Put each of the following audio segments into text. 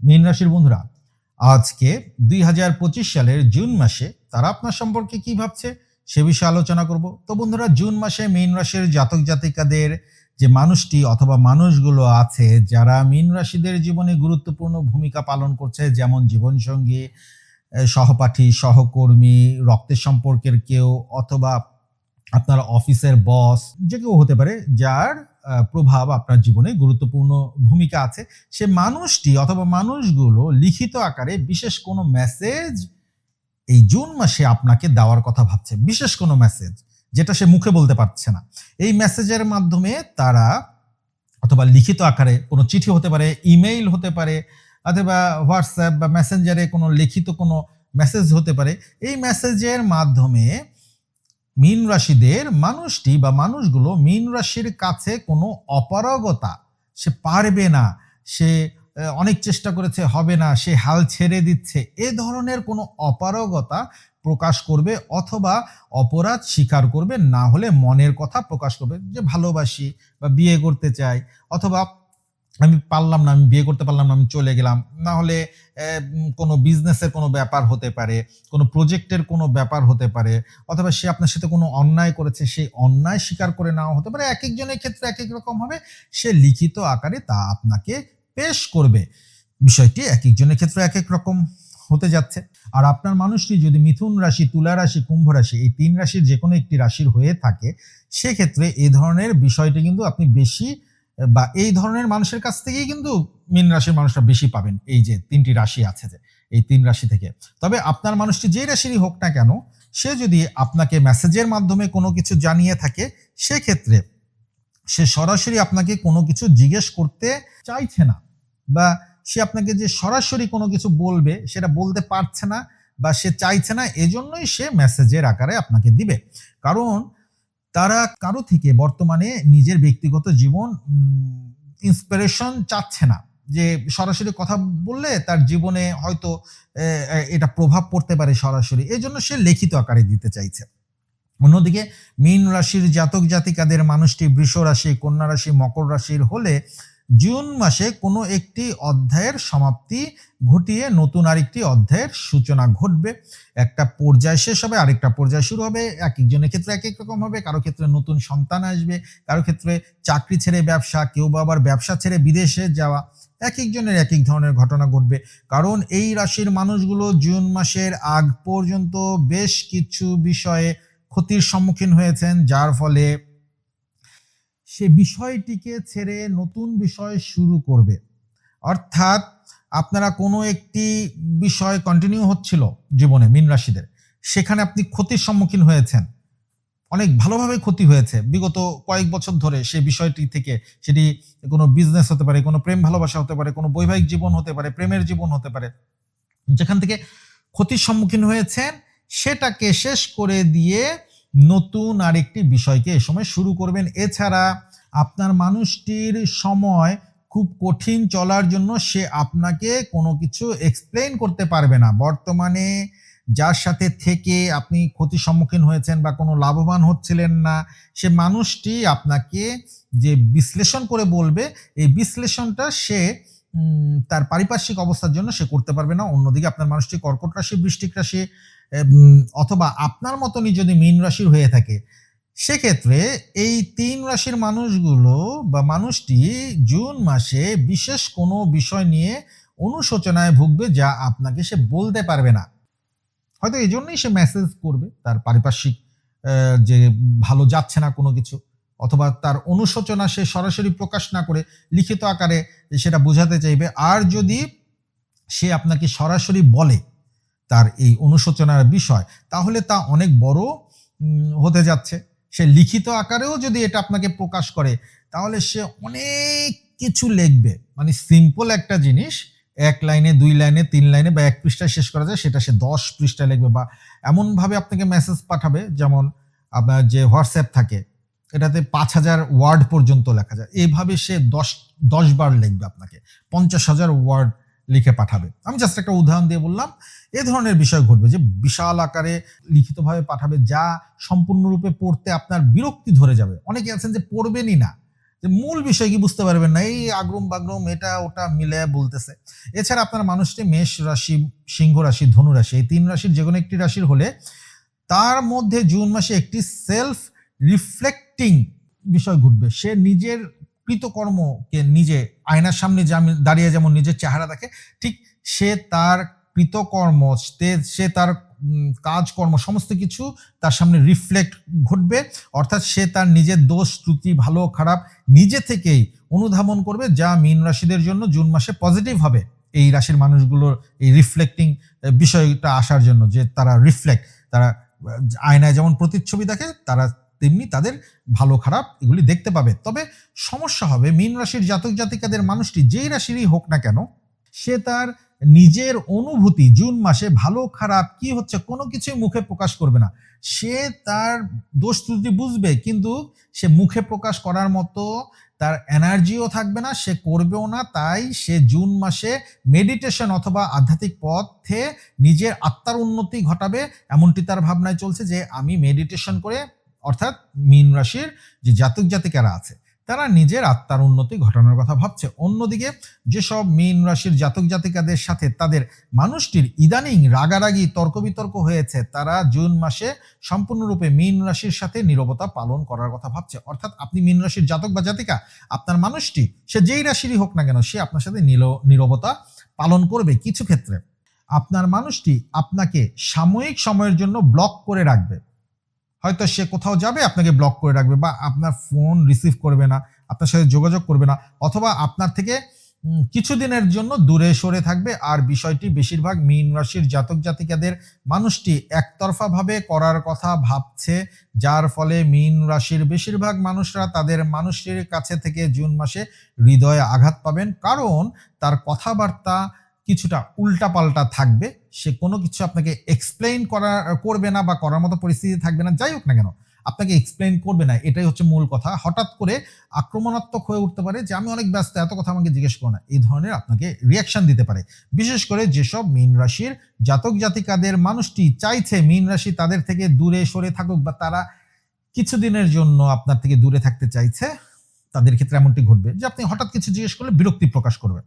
মীন রাশির বন্ধুরা, আজকে দুই হাজার পঁচিশ সালের জুন মাসে তারা আপনার সম্পর্কে কি ভাবছে সে বিষয়ে আলোচনা করব। তো বন্ধুরা, জুন মাসে মীন রাশির জাতক জাতিকাদের যে মানুষটি অথবা মানুষগুলো আছে, যারা মীন রাশিদের জীবনে গুরুত্বপূর্ণ ভূমিকা পালন করছে, যেমন জীবনসঙ্গী সহপাঠী, সহকর্মী, রক্তের সম্পর্কের কেউ, অথবা আপনার অফিসের বস, যে কেউ হতে পারে, যার প্রভাব আপনার জীবনে গুরুত্বপূর্ণ ভূমিকা আছে। সে মানুষটি অথবা মানুষগুলো লিখিত আকারে বিশেষ কোনো মেসেজ এই জুন মাসে আপনাকে দেওয়ার কথা ভাবছে। বিশেষ কোনো মেসেজ যেটা সে মুখে বলতে পারছে না। এই মেসেজের মাধ্যমে তারা অথবা লিখিত আকারে কোনো চিঠি হতে পারে ইমেইল হতে পারে, অথবা হোয়াটসঅ্যাপ বা মেসেঞ্জারে কোনো লিখিত কোনো মেসেজ হতে পারে। এই মেসেজের মাধ্যমে মীন রাশিদের মানুষটি বা মানুষগুলো মীন রাশির কাছে কোনো অপারগতা, সে পারবে না, সে অনেক চেষ্টা করেছে, হবে না, সে হাল ছেড়ে দিচ্ছে, এ ধরনের কোনো অপারগতা প্রকাশ করবে অথবা অপরাধ স্বীকার করবে, না হলে মনের কথা প্রকাশ করবে যে ভালোবাসি বা বিয়ে করতে চাই অথবা আমি পারলাম না, আমি বিয়ে করতে পারলাম না, আমি চলে গেলাম। না হলে কোনো বিজনেসের কোনো ব্যাপার হতে পারে, কোনো প্রজেক্টের কোনো ব্যাপার হতে পারে, অথবা সে আপনার সাথে কোনো অন্যায় করেছে সেই অন্যায় স্বীকার করে নেওয়া হতে পারে, এক একজনের ক্ষেত্রে এক এক রকম হবে। সে লিখিত আকারে তা আপনাকে পেশ করবে। বিষয়টি এক একজনের ক্ষেত্রে এক এক রকম হতে যাচ্ছে। আর আপনার মানুষটি যদি মিথুন রাশি, তুলা রাশি, কুম্ভ রাশি, এই তিন রাশির যে কোনো একটি রাশির হয়ে থাকে, সেক্ষেত্রে এ ধরনের বিষয়টি কিন্তু আপনি বেশি বা এই ধরনের মানুষের কাছ থেকেই কিন্তু মীন রাশির মানুষরা বেশি পাবেন। এই যে তিনটি রাশি আছে যে, এই তিন রাশি থেকে। তবে আপনার মানুষটি যে রাশিরই হোক না কেন, সে যদি আপনাকে মেসেজের মাধ্যমে কোনো কিছু জানিয়ে থাকে, সেক্ষেত্রে সে সরাসরি আপনাকে কোনো কিছু জিজ্ঞেস করতে চাইছে না বা সে আপনাকে যে সরাসরি কোনো কিছু বলবে, সেটা বলতে পারছে না বা সে চাইছে না, এজন্যই সে মেসেজের আকারে আপনাকে দিবে। কারণ তারা কারও থেকে বর্তমানে নিজের ব্যক্তিগত জীবন ইন্সপিরেশন চাচ্ছে না। যে সরাসরি কথা বললে তার জীবনে হয়তো এটা প্রভাব পড়তে পারে সরাসরি। এই জন্য সে লিখিত আকারে দিতে চাইছে। অন্যদিকে মীন রাশির জাতক জাতিকাদের মানুষটি বৃষ রাশি, কন্যা রাশি, মকর রাশির হলে জুন মাসে কোনো একটি অধ্যায়ের সমাপ্তি ঘটিয়ে নতুন আরেকটি অধ্যায়ের সূচনা ঘটবে। একটা পর্যায় শেষ হবে, আরেকটা পর্যায় শুরু হবে। এক একজনের ক্ষেত্রে এক এক রকম হবে। কারও ক্ষেত্রে নতুন সন্তান আসবে, কারও ক্ষেত্রে চাকরি ছেড়ে ব্যবসা, কেউ বা আবার ব্যবসা ছেড়ে বিদেশে যাওয়া। এক একজনের এক এক ধরনের ঘটনা ঘটবে। কারণ এই রাশির মানুষগুলো জুন মাসের আগ পর্যন্ত বেশ কিছু বিষয়ে ক্ষতির সম্মুখীন হয়েছেন, যার ফলে সে বিষয়টিকে ছেড়ে নতুন বিষয় শুরু করবে। অর্থাৎ আপনারা কোনো একটি বিষয় কন্টিনিউ হচ্ছিল জীবনে মীন রাশিদের, সেখানে আপনি ক্ষতির সম্মুখীন হয়েছেন। অনেক ভালোভাবে ক্ষতি হয়েছে। বিগত কয়েক বছর ধরে সেই বিষয়টি থেকে সেটি কোনো বিজনেস হতে পারে, কোনো প্রেম ভালোবাসা হতে পারে, কোনো বৈবাহিক জীবন হতে পারে, প্রেমের জীবন হতে পারে। যেখান থেকে ক্ষতির সম্মুখীন হয়েছেন, সেটাকে শেষ করে দিয়ে নতুন আরেকটি বিষয়কে এ সময় শুরু করবেন। এছাড়া আপনার মানুষটির সময় খুব কঠিন চলার জন্য সে আপনাকে কোনো কিছু এক্সপ্লেন করতে পারবে না। বর্তমানে যার সাথে থেকে আপনি ক্ষতির সম্মুখীন হয়েছেন বা কোনো লাভবান হচ্ছিলেন না, সে মানুষটি আপনাকে যে বিশ্লেষণ করে বলবে, এই বিশ্লেষণটা সে তার পারিপার্শ্বিক অবস্থার জন্য সে করতে পারবে না। অন্যদিকে আপনার মানুষটি কর্কট রাশি, বৃষ্টিক রাশি অথবা আপনার মতনই যদি মীন রাশির হয়ে থাকে, সেক্ষেত্রে এই তিন রাশির মানুষগুলো বা মানুষটি জুন মাসে বিশেষ কোনো বিষয় নিয়ে অনুশোচনায় ভুগবে যা আপনাকে সে বলতে পারবে না। হয়তো এই জন্যই সে মেসেজ করবে, তার পারিপার্শ্বিক যে ভালো যাচ্ছে না কোনো কিছু, অথবা তার অনুশোচনা সে সরাসরি প্রকাশ না করে লিখিত আকারে সেটা বোঝাতে চাইবে। আর যদি সে আপনাকে সরাসরি বলে তার এই অনুশোচনার বিষয়, তাহলে তা অনেক বড় হতে যাচ্ছে। সে লিখিত আকারেও যদি এটা আপনাকে প্রকাশ করে, তাহলে সে অনেক কিছু লিখবে। মানে সিম্পল একটা জিনিস, এক লাইনে, দুই লাইনে, তিন লাইনে বা এক পৃষ্ঠায় শেষ করা যায়, সেটা সে দশ পৃষ্ঠায় লিখবে বা এমনভাবে আপনাকে মেসেজ পাঠাবে, যেমন আপনার যে হোয়াটসঅ্যাপ থাকে, এটাতে পাঁচ হাজার ওয়ার্ড পর্যন্ত লেখা যায়। এইভাবে সে দশ দশ বার লিখবে আপনাকে। পঞ্চাশ হাজার ওয়ার্ড লিখে পাঠাবে। আমি জাস্ট একটা উদাহরণ দিয়ে বললাম, এ ধরনের বিষয় ঘটবে যে বিশাল আকারে লিখিতভাবে পাঠাবে যা সম্পূর্ণরূপে পড়তে আপনার বিরক্তি ধরে যাবে। অনেকে আছেন যে পড়বেনই না। যে মূল বিষয় কি বুঝতে পারবেন না, এই আগ্রম বাগ্রম, এটা ওটা মিলে বলতেছে। এছাড়া আপনার মানুষটি মেষ রাশি, সিংহ রাশি, ধনু রাশি, এই তিন রাশির যে কোনো একটি রাশির হলে তার মধ্যে জুন মাসে একটি সেলফ রিফ্লেক্টিং বিষয় ঘটবে। সে নিজের কৃতকর্মকে নিজে, আয়নার সামনে দাঁড়িয়ে যেমন নিজের চেহারা দেখে, ঠিক সে তার কৃতকর্ম, সে তার কাজকর্ম, সমস্ত কিছু তার সামনে রিফ্লেক্ট ঘটবে। অর্থাৎ সে তার নিজের দোষ, ত্রুটি, ভালো, খারাপ নিজে থেকেই অনুধাবন করবে, যা মীন রাশিদের জন্য জুন মাসে পজিটিভ হবে। এই রাশির মানুষগুলোর এই রিফ্লেক্টিং বিষয়টা আসার জন্য যে তারা রিফ্লেক্ট তারা, আয়নায় যেমন প্রতিচ্ছবি দেখে, তারা তেমনি তাদের ভালো, খারাপ এগুলি দেখতে পাবে। তবে সমস্যা হবে, মীন রাশির জাতক জাতিকাদের মানুষটি যেই রাশিরই হোক না কেন, সে তার নিজের অনুভূতি জুন মাসে ভালো, খারাপ কি হচ্ছে কোনো কিছুই মুখে প্রকাশ করবে না। সে তার দোষ ত্রুটি বুঝবে, কিন্তু সে মুখে প্রকাশ করার মতো তার এনার্জিও থাকবে না, সে করবেও না। তাই সে জুন মাসে মেডিটেশন অথবা আধ্যাত্মিক পথে নিজের আত্মার উন্নতি ঘটাবে, এমনটি তার ভাবনায় চলছে যে, আমি মেডিটেশন করে অর্থাৎ মীন রাশির যে জাতক জাতিকারা আছে, তারা নিজের আত্মার উন্নতি ঘটানোর কথা ভাবছে। অন্যদিকে যেসব মীন রাশির জাতক জাতিকাদের সাথে তাদের মানুষটির ইদানিং রাগারাগি তর্ক বিতর্ক হয়েছে, তারা জুন মাসে সম্পূর্ণরূপে মীন রাশির সাথে নীরবতা পালন করার কথা ভাবছে। অর্থাৎ আপনি মীন রাশির জাতক বা জাতিকা, আপনার মানুষটি, সে যেই রাশিরই হোক না কেন, সে আপনার সাথে নীরবতা পালন করবে। কিছু ক্ষেত্রে আপনার মানুষটি আপনাকে সাময়িক সময়ের জন্য ব্লক করে রাখবে। হয়তো সে কোথাও যাবে, আপনাকে ব্লক করে রাখবে বা আপনার ফোন রিসিভ করবে না, আপনার সাথে যোগাযোগ করবে না, অথবা আপনার থেকে কিছুদিনের জন্য দূরে সরে থাকবে। আর বিষয়টি বেশিরভাগ মীন রাশির জাতক জাতিকাদের, মানুষটি একতরফা ভাবে করার কথা ভাবছে, যার ফলে মীন রাশির বেশিরভাগ মানুষরা তাদের মানুষটির কাছে থেকে জুন মাসে হৃদয়ে আঘাত পাবেন। কারণ তার কথাবার্তা কিছুটা উল্টাপাল্টা থাকবে। সে কোনো কিছু আপনাকে এক্সপ্লেইন করা, করবে না বা করার মতো পরিস্থিতি থাকবে না, যাই হোক না কেন, আপনাকে এক্সপ্লেইন করবে না, এটাই হচ্ছে মূল কথা। হঠাৎ করে আক্রমণাত্মক হয়ে উঠতে পারে যে, আমি অনেক ব্যস্ত, এত কথা আমাকে জিজ্ঞেস করো না। এই ধরনের আপনাকে রিয়াকশন দিতে পারে। বিশেষ করে যেসব মীন রাশির জাতক জাতিকাদের মানুষটি চাইছে, মীন রাশি তাদের থেকে দূরে সরে থাকুক বা তারা কিছুদিনের জন্য আপনার থেকে দূরে থাকতে চাইছে তাদের ক্ষেত্রে এমনটি ঘটবে যে আপনি হঠাৎ কিছু জিজ্ঞেস করলে বিরক্তি প্রকাশ করবে।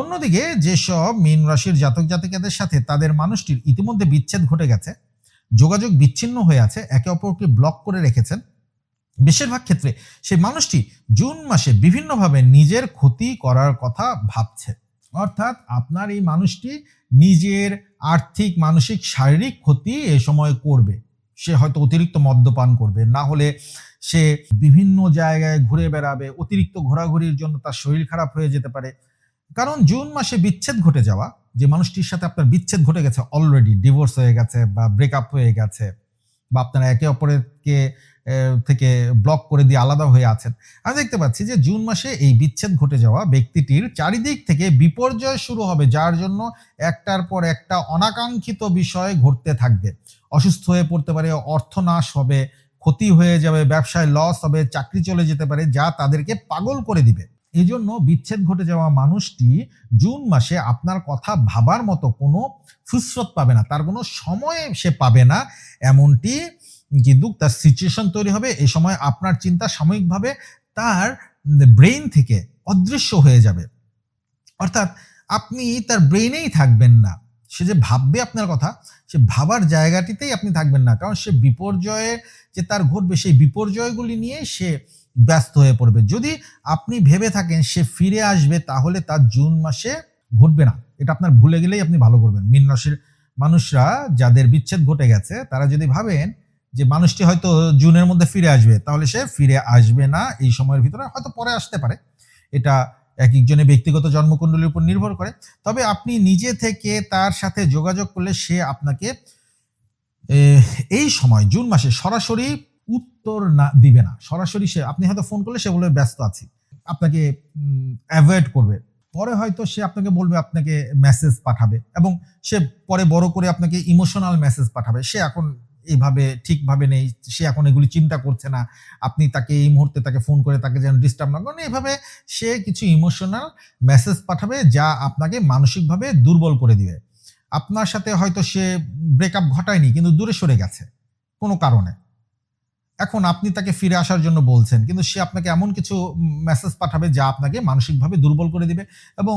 অন্যদিকে যেসব মীন রাশির জাতক জাতিকাদের সাথে তাদের মানুষটির ইতিমধ্যে বিচ্ছেদ ঘটে গেছে, যোগাযোগ বিচ্ছিন্ন হয়ে আছে, একে অপরকে ব্লক করে রেখেছেন, বেশিরভাগ ক্ষেত্রে সেই মানুষটি জুন মাসে বিভিন্নভাবে নিজের ক্ষতি করার কথা ভাবছে। অর্থাৎ আপনার এই মানুষটি নিজের আর্থিক, মানসিক, শারীরিক ক্ষতি এ সময় করবে। সে হয়তো অতিরিক্ত মদ্যপান করবে, না হলে সে বিভিন্ন জায়গায় ঘুরে বেড়াবে, অতিরিক্ত ঘোরাঘুরির জন্য তার শরীর খারাপ হয়ে যেতে পারে। কারণ জুন মাসে বিচ্ছেদ ঘটে যাওয়া, যে মানুষটির সাথে আপনার বিচ্ছেদ ঘটে গেছে অলরেডি ডিভোর্স হয়ে গেছে বা ব্রেকআপ হয়ে গেছে, বা আপনারা একে অপরেরকে থেকে ব্লক করে দিয়ে আলাদা হয়ে আছেন, আমি দেখতে পাচ্ছি যে জুন মাসে এই বিচ্ছেদ ঘটে যাওয়া ব্যক্তিটির চারিদিক থেকে বিপর্যয় শুরু হবে, যার জন্য একটার পর একটা অনাকাঙ্ক্ষিত বিষয় ঘটতে থাকবে। অসুস্থ হয়ে পড়তে পারে, অর্থনাশ হবে ক্ষতি হয়ে যাবে, ব্যবসায় লস হবে, চাকরি চলে যেতে পারে, যা তাদেরকে পাগল করে দিবে। এই জন্য বিচ্ছেদ ঘটে যাওয়া মানুষটি জুন মাসে আপনার কথা ভাবার মতো কোনো ফুসরত পাবে না, তার কোনো সময় সে পাবে না, এমনটি কিন্তু তার সিচুয়েশন তৈরি হবে। এই সময় আপনার চিন্তা সাময়িকভাবে তার ব্রেইন থেকে অদৃশ্য হয়ে যাবে। অর্থাৎ আপনি তার ব্রেইনেই থাকবেন না। সে যে ভাববে আপনার কথা, সে ভাবার জায়গাটিতেই আপনি থাকবেন না। কারণ সে বিপর্যয়ে যে তার ঘটবে, সেই বিপর্যয়গুলি নিয়ে সে ব্যস্ত হয়ে পড়বে। যদি আপনি ভেবে থাকেন সে ফিরে আসবে, তাহলে তার জুন মাসে ঘটবে না। এটা আপনার ভুলে গেলেই আপনি ভালো করবেন। মীন রাশির মানুষরা যাদের বিচ্ছেদ ঘটে গেছে, তারা যদি ভাবেন যে মানুষটি হয়তো জুনের মধ্যে ফিরে আসবে, তাহলে সে ফিরে আসবে না। এই সময়ের ভিতরে হয়তো পরে আসতে পারে। এটা এক একজনের ব্যক্তিগত জন্মকুণ্ডলীর উপর নির্ভর করে। তবে আপনি নিজে থেকে তার সাথে যোগাযোগ করলে সে আপনাকে এই সময়, জুন মাসে সরাসরি উত্তর না, দিবে না। সরাসরি সে, আপনি হয়তো ফোন করলে সে বলবে, ব্যস্ত আছি। আপনাকে অ্যাভয়েড করবে। পরে হয়তো সে আপনাকে বলবে, আপনাকে মেসেজ পাঠাবে এবং সে পরে বড় করে আপনাকে ইমোশনাল মেসেজ পাঠাবে। সে এখন এইভাবে ঠিকভাবে নেই, সে এখন এগুলি চিন্তা করছে না। আপনি তাকে এই মুহূর্তে তাকে ফোন করে তাকে যেন ডিস্টার্ব না করেন। এইভাবে সে কিছু ইমোশনাল মেসেজ পাঠাবে যা আপনাকে মানসিকভাবে দুর্বল করে দিবে। আপনার সাথে হয়তো সে ব্রেকআপ ঘটায়নি, কিন্তু দূরে সরে গেছে, কোনো কারণে। এখন আপনি তাকে ফিরে আসার জন্য বলছেন, কিন্তু সে আপনাকে এমন কিছু মেসেজ পাঠাবে যা আপনাকে মানসিকভাবে দুর্বল করে দিবে এবং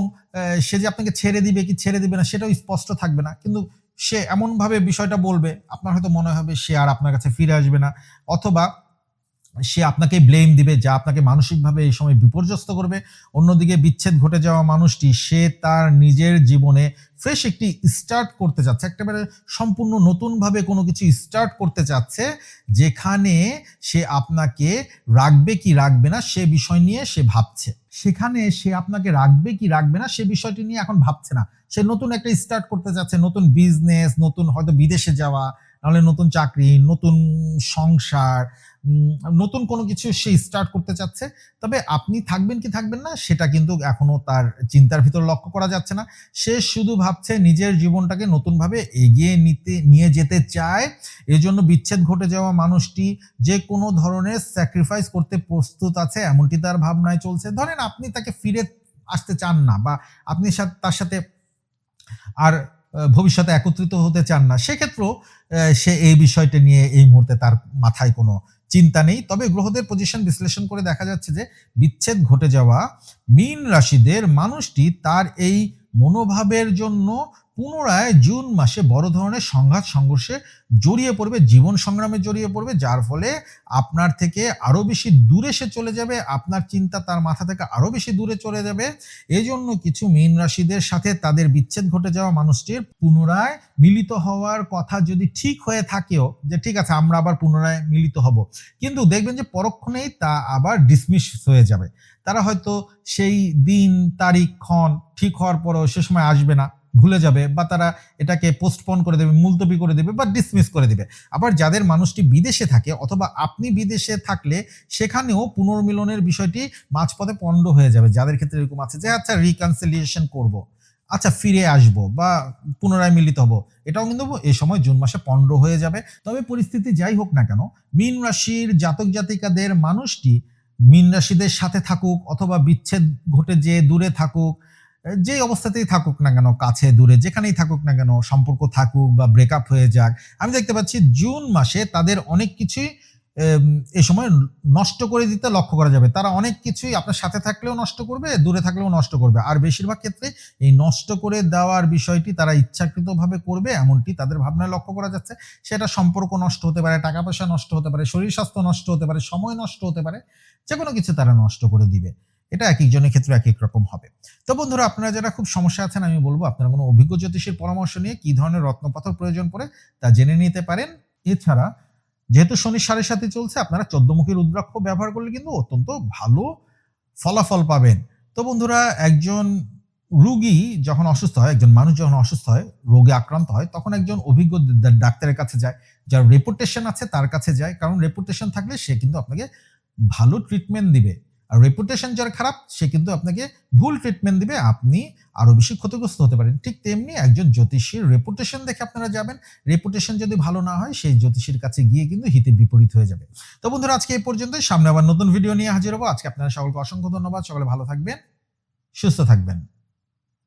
সে যে আপনাকে ছেড়ে দিবে কি ছেড়ে দিবে না, সেটাও স্পষ্ট থাকবে না। কিন্তু সে এমনভাবে বিষয়টা বলবে, আপনার হয়তো মনে হবে সে আর আপনার কাছে ফিরে আসবে না, অথবা সে আপনাকে ব্লেম দিবে, যা আপনাকে মানসিকভাবে এই সময় বিপর্যস্ত করবে। অন্যদিকে বিচ্ছেদ ঘটে যাওয়া মানুষটি, সে তার নিজের জীবনে ফ্রেশ একটি স্টার্ট করতে যাচ্ছে একেবারে সম্পূর্ণ নতুনভাবে কোনো কিছু স্টার্ট করতে চাচ্ছে, যেখানে সে আপনাকে রাখবে কি রাখবে না সে বিষয় নিয়ে সে ভাবছে। সেখানে সে আপনাকে রাখবে কি রাখবে না সে বিষয়টি নিয়ে এখন ভাবছে না। সে নতুন একটা স্টার্ট করতে যাচ্ছে, নতুন বিজনেস নতুন হয়তো বিদেশে যাওয়া, নাহলে নতুন চাকরি, নতুন সংসার নতুন কোনো কিছু সে স্টার্ট করতে চাচ্ছে। তবে আপনি থাকবেন কি থাকবেন না, সেটা কিন্তু এখনও তার চিন্তার ভিতর লক্ষ্য করা যাচ্ছে না। সে শুধু ভাবছে নিজের জীবনটাকে নতুনভাবে এগিয়ে নিতে, নিয়ে যেতে চায়। এজন্য বিচ্ছেদ ঘটে যাওয়া মানুষটি যে কোনো ধরনের স্যাক্রিফাইস করতে প্রস্তুত আছে, এমনটি তার ভাবনায় চলছে। ধরেন আপনি তাকে ফিরে আসতে চান না, বা আপনি তার সাথে আর ভবিষ্যতে একত্রিত হতে চান না, সেক্ষেত্রেও সে এই বিষয়টা নিয়ে এই মুহূর্তে তার মাথায় কোনো চিন্তা নেই। তবে গ্রহদের পজিশন বিশ্লেষণ করে দেখা যাচ্ছে যে, বিচ্ছেদ ঘটে যাওয়া মীন রাশিদের মানুষটি তার এই মনোভাবের জন্য পুনরায় জুন মাসে বড় ধরনের সংঘাত, সংঘর্ষে জড়িয়ে পড়বে, জীবন সংগ্রামে জড়িয়ে পড়বে, যার ফলে আপনার থেকে আরও বেশি দূরে সে চলে যাবে, আপনার চিন্তা তার মাথা থেকে আরও বেশি দূরে চলে যাবে। এই জন্য কিছু মীন রাশিদের সাথে তাদের বিচ্ছেদ ঘটে যাওয়া মানুষটির পুনরায় মিলিত হওয়ার কথা যদি ঠিক হয়ে থাকেও, যে ঠিক আছে, আমরা আবার পুনরায় মিলিত হব, কিন্তু দেখবেন যে পরক্ষণেই তা আবার ডিসমিস হয়ে যাবে। তারা হয়তো সেই দিন, তারিখ, ক্ষণ ঠিক হওয়ার পরও সে সময় আসবে না। ভুলে যাবে বা তারা এটাকে পোস্টপোন করে দেবে, মুলতবি করে দেবে বা ডিসমিস করে দেবে। আবার যাদের মানুষটি বিদেশে থাকে অথবা আপনি বিদেশে থাকলে সেখানেও পুনর্মিলনের বিষয়টি মাঝপথে পণ্ড হয়ে যাবে। যাদের ক্ষেত্রে এরকম আছে যে আচ্ছা রিকনসিলিয়েশন করব আচ্ছা ফিরে আসব বা পুনরায় মিলিত হব। এটাও কিন্তু এই সময় জুন মাসে পণ্ড হয়ে যাবে। তবে পরিস্থিতি যাই হোক না কেন, মীন রাশির জাতক জাতিকাদের মানুষটি মীন রাশিদের সাথে থাকুক অথবা বিচ্ছেদ ঘটে যে দূরে থাকুক যে অবস্থাতেই থাকুক না কেন, কাছে, দূরে, যেখানেই থাকুক না কেন, সম্পর্ক থাকুক বা ব্রেকআপ হয়ে যাক, আমি দেখতে পাচ্ছি জুন মাসে তাদের অনেক কিছুই এ সময় নষ্ট করে দিতে লক্ষ্য করা যাবে। তারা অনেক কিছুই আপনার সাথে থাকলেও নষ্ট করবে, দূরে থাকলেও নষ্ট করবে। আর বেশিরভাগ ক্ষেত্রে এই নষ্ট করে দেওয়ার বিষয়টি তারা ইচ্ছাকৃতভাবে করবে, এমনটি তাদের ভাবনায় লক্ষ্য করা যাচ্ছে। সেটা সম্পর্ক নষ্ট হতে পারে, টাকা পয়সা নষ্ট হতে পারে, শরীর স্বাস্থ্য নষ্ট হতে পারে, সময় নষ্ট হতে পারে যে কোনো কিছু তারা নষ্ট করে দিবে। এটা এক একজনের ক্ষেত্রে এক এক রকম হবে। তো বন্ধুরা, আপনারা যারা খুব সমস্যা আছেন, আমি বলব আপনারা কোনো অভিজ্ঞ জ্যোতিষীর পরামর্শ নিয়ে কি ধরনের রত্নপাথর প্রয়োজন পড়ে তা জেনে নিতে পারেন। এছাড়া, যেহেতু শনি সাড়ে সাথে চলছে, আপনারা চোদ্দমুখী রুদ্রাক্ষ ব্যবহার করলে কিন্তু অত্যন্ত ভালো ফলাফল পাবেন। তো বন্ধুরা, একজন রুগী যখন অসুস্থ হয়, একজন মানুষ যখন অসুস্থ হয়, রোগে আক্রান্ত হয়, তখন একজন অভিজ্ঞ ডাক্তারের কাছে যায়, যার রেপুটেশন আছে তার কাছে যায়। কারণ রেপুটেশন থাকলে সে কিন্তু আপনাকে ভালো ট্রিটমেন্ট দিবে। আর রেপুটেশন যার খারাপ, সে কিন্তু আপনাকে ভুল ট্রিটমেন্ট দিবে, আপনি আরও বেশি ক্ষতিগ্রস্ত হতে পারেন। ঠিক তেমনি একজন জ্যোতিষীর রেপুটেশন দেখে আপনারা যাবেন। রেপুটেশন যদি ভালো না হয়, সেই জ্যোতিষীর কাছে গিয়ে কিন্তু হিতে বিপরীত হয়ে যাবে। তো বন্ধুরা, আজকে এই পর্যন্তই। সামনে আবার নতুন ভিডিও নিয়ে হাজির হব। আজকে আপনারা সকলকে অসংখ্য ধন্যবাদ। সকলে ভালো থাকবেন, সুস্থ থাকবেন।